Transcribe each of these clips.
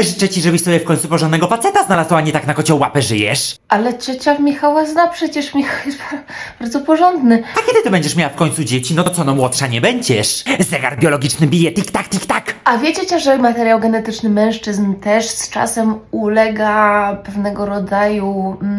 Życzę ci, żebyś sobie w końcu porządnego faceta znalazła, a nie tak na kocioł łapę żyjesz. Ale ciocia Michała zna przecież Michał jest bardzo porządny. A kiedy ty będziesz miała w końcu dzieci, no to co, no młodsza nie będziesz. Zegar biologiczny bije tik-tak, tik-tak. A wiecie ciocia, że materiał genetyczny mężczyzn też z czasem ulega pewnego rodzaju mm,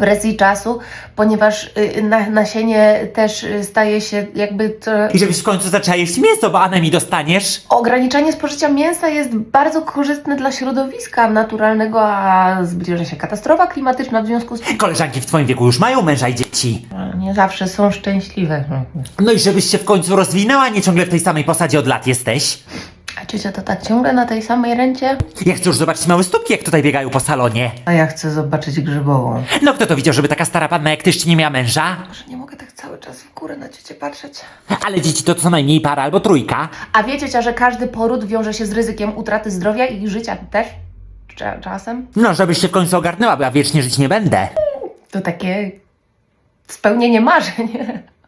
presji czasu, ponieważ y, na, nasienie też y, staje się jakby to... I żebyś w końcu zaczęła jeść mięso, bo anemii dostaniesz. Ograniczenie spożycia mięsa jest bardzo korzystne dla środowiska naturalnego, a zbliża się katastrofa klimatyczna w związku z. Koleżanki w twoim wieku już mają męża i dzieci. Nie zawsze są szczęśliwe. No i żebyś się w końcu rozwinęła, nie ciągle w tej samej posadzie od lat jesteś. A ciocia to tak ciągle na tej samej rencie? Ja chcę już zobaczyć małe stópki, jak tutaj biegają po salonie. A ja chcę zobaczyć grzybową. No kto to widział, żeby taka stara panna jak ty jeszcze nie miała męża? Że nie mogę tak cały czas w górę na ciocię patrzeć. Ale dzieci to co najmniej para albo trójka. A wie ciocia, że każdy poród wiąże się z ryzykiem utraty zdrowia i życia też? Cza- czasem? No, żebyś się w końcu ogarnęła, bo ja wiecznie żyć nie będę. To takie spełnienie marzeń.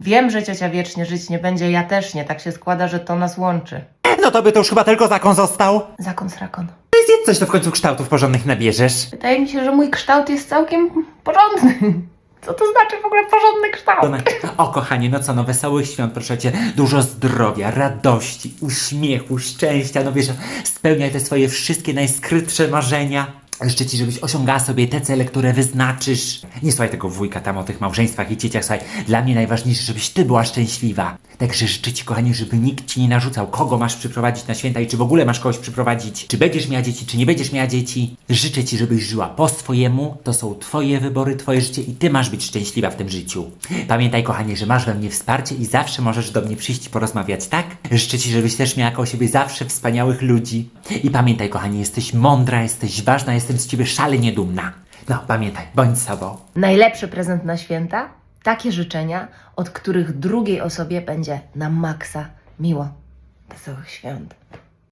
Wiem, że ciocia wiecznie żyć nie będzie, ja też nie. Tak się składa, że to nas łączy. No to by to już chyba tylko zakon został. Zakon srakon. Ty zjedz coś, to w końcu kształtów porządnych nabierzesz. Wydaje mi się, że mój kształt jest całkiem porządny. Co to znaczy w ogóle porządny kształt? O kochanie, no co, no wesołych świąt, proszę cię. Dużo zdrowia, radości, uśmiechu, szczęścia. No wiesz, spełniaj te swoje wszystkie najskrytsze marzenia. Życzę ci, żebyś osiągała sobie te cele, które wyznaczysz. Nie słuchaj tego wujka tam o tych małżeństwach i dzieciach, słuchaj. Dla mnie najważniejsze, żebyś ty była szczęśliwa. Także życzę ci, kochanie, żeby nikt ci nie narzucał, kogo masz przyprowadzić na święta i czy w ogóle masz kogoś przyprowadzić. Czy będziesz miała dzieci, czy nie będziesz miała dzieci. Życzę ci, żebyś żyła po swojemu. To są twoje wybory, twoje życie i ty masz być szczęśliwa w tym życiu. Pamiętaj, kochanie, że masz we mnie wsparcie i zawsze możesz do mnie przyjść i porozmawiać, tak? Życzę ci, żebyś też miała koło siebie zawsze wspaniałych ludzi. I pamiętaj, kochanie, jesteś mądra, jesteś ważna, jestem z ciebie szalenie dumna. No, pamiętaj, bądź sobą. Najlepszy prezent na święta? Takie życzenia, od których drugiej osobie będzie na maksa miło. Wesołych świąt.